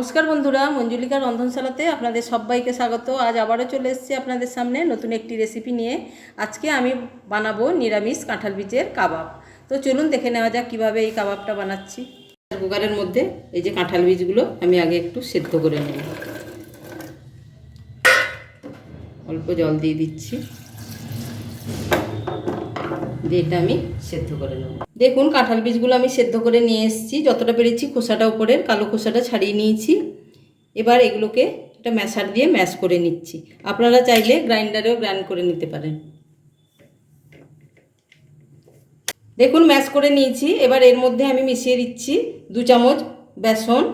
নমস্কার বন্ধুরা, মঞ্জুলিকা রন্ধনশালাতে আপনাদের সবাইকে স্বাগত। আজ আবারও চলে এসেছি আপনাদের সামনে নতুন একটি রেসিপি নিয়ে। আজকে আমি বানাবো নিরামিষ কাঁঠাল বীজের কাবাব। তো চলুন দেখে নেওয়া যাক কীভাবে এই কাবাবটা বানাচ্ছি। কুকারের মধ্যে এই যে কাঁঠাল বীজগুলো আমি আগে একটু সেদ্ধ করে নেব। অল্প জল দিয়ে দিচ্ছি। দিয়ে এটা আমি সেদ্ধ করে নেব। দেখুন, কাঁঠাল বীজগুলো আমি সেদ্ধ করে নিয়ে এসেছি। যতটা পেরেছি খোসাটা উপরের, কালো খোসাটা ছাড়িয়ে নিয়েছি। এবার এগুলোকে একটা ম্যাশার দিয়ে ম্যাশ করে নিচ্ছি। আপনারা চাইলে গ্রাইন্ডারেও গ্রাইন্ড করে নিতে পারেন। দেখুন, ম্যাশ করে নিয়েছি। এবার এর মধ্যে আমি মিশিয়ে দিচ্ছি দু চামচ বেসন।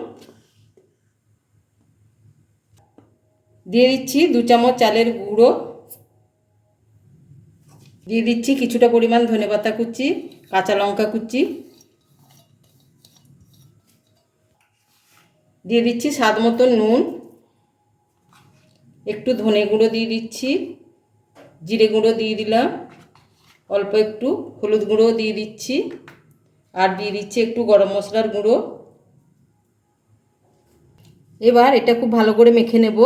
দিয়ে দিচ্ছি দু চামচ চালের গুঁড়ো। দিয়ে দিচ্ছি কিছুটা পরিমাণ ধনেপাতা কুচি, কাঁচা লঙ্কা কুচি। দিয়ে দিচ্ছি স্বাদ মতো নুন। একটু ধনে গুঁড়ো দিয়ে দিচ্ছি, জিরে গুঁড়ো দিয়ে দিলাম। অল্প একটু হলুদ গুঁড়ো দিয়ে দিচ্ছি। আর দিয়ে দিচ্ছি একটু গরম মশলার গুঁড়ো। এবার এটা খুব ভালো করে মেখে নেব।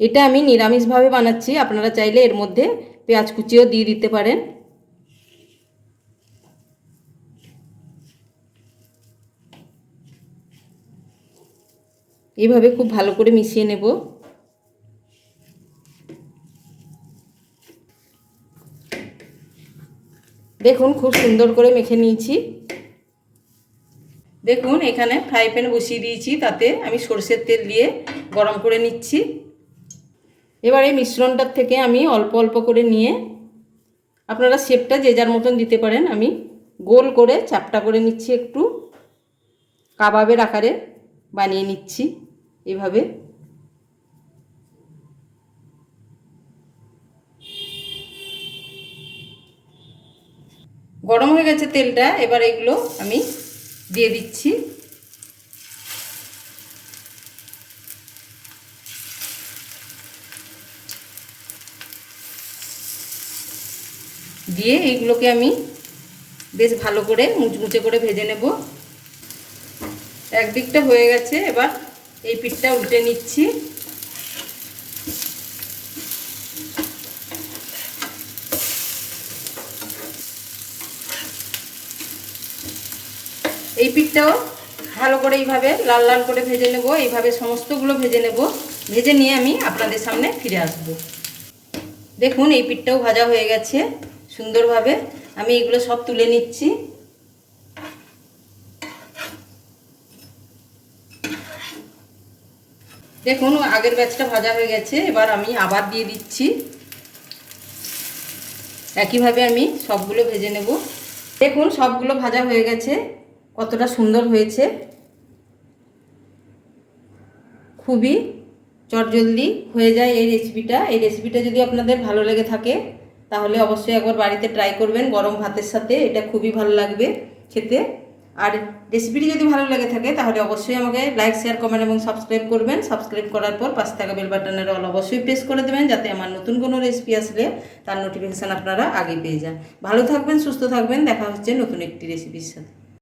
এটা আমি নিরামিষভাবে বানাচ্ছি, আপনারা চাইলে এর মধ্যে পেঁয়াজ কুচিও দিয়ে দিতে পারেন। এইভাবে খুব ভালো করে মিশিয়ে নেব। দেখুন, খুব সুন্দর করে মেখে নিয়েছি। দেখুন, এখানে ফ্রাই প্যান বসিয়ে দিয়েছি, তাতে আমি সরষের তেল দিয়ে গরম করে নিচ্ছি। এবার এই মিশ্রণটার থেকে আমি অল্প অল্প করে নিয়ে, আপনারা শেপটা যে যার মতন দিতে পারেন, আমি গোল করে চাপটা করে নিচ্ছি একটু। কাবাবের আকারে বানিয়ে নিচ্ছি এভাবে। গরম হয়ে গেছে তেলটা, এবার এগুলো আমি দিয়ে দিচ্ছি। দিয়ে এইগুলোকে আমি বেশ ভালো করে মুচমুচে করে ভেজে নেব। একদিকটা হয়ে গেছে, এবার এই পিঠটা উল্টে নিচ্ছি। এই পিঠটাও ভালো করে এইভাবে লাল লাল করে ভেজে নেব, এইভাবে সমস্তগুলো ভেজে নেব। ভেজে নিয়ে আমি আপনাদের সামনে ফিরে আসব। দেখুন, এই পিঠটাও ভাজা হয়ে গেছে। সুন্দরভাবে আমি এগুলো সব তুলে নিচ্ছি। দেখুন, আগের ব্যাচটা ভাজা হয়ে গেছে, এবার আমি আবার দিয়ে দিচ্ছি। একইভাবে আমি সবগুলো ভেজে নেব। দেখুন, সবগুলো ভাজা হয়ে গেছে, কতটা সুন্দর হয়েছে। খুবই চটজলদি হয়ে যায় এই রেসিপিটা এই রেসিপিটা যদি আপনাদের ভালো লেগে থাকে তাহলে অবশ্যই একবার বাড়িতে ট্রাই করবেন গরম ভাতের সাথে, এটা খুবই ভালো লাগবে খেতে। আর রেসিপিটি যদি ভালো লাগে থাকে, তাহলে অবশ্যই আমাকে লাইক শেয়ার কমেন্ট এবং সাবস্ক্রাইব করবেন। সাবস্ক্রাইব করার পর পাশে থাকা বেল বাটনের অল অবশ্যই প্রেস করে দেবেন, যাতে আমার নতুন কোনো রেসিপি আসলে তার নোটিফিকেশান আপনারা আগে পেয়ে যান। ভালো থাকবেন, সুস্থ থাকবেন, দেখা হচ্ছে নতুন একটি রেসিপির সাথে।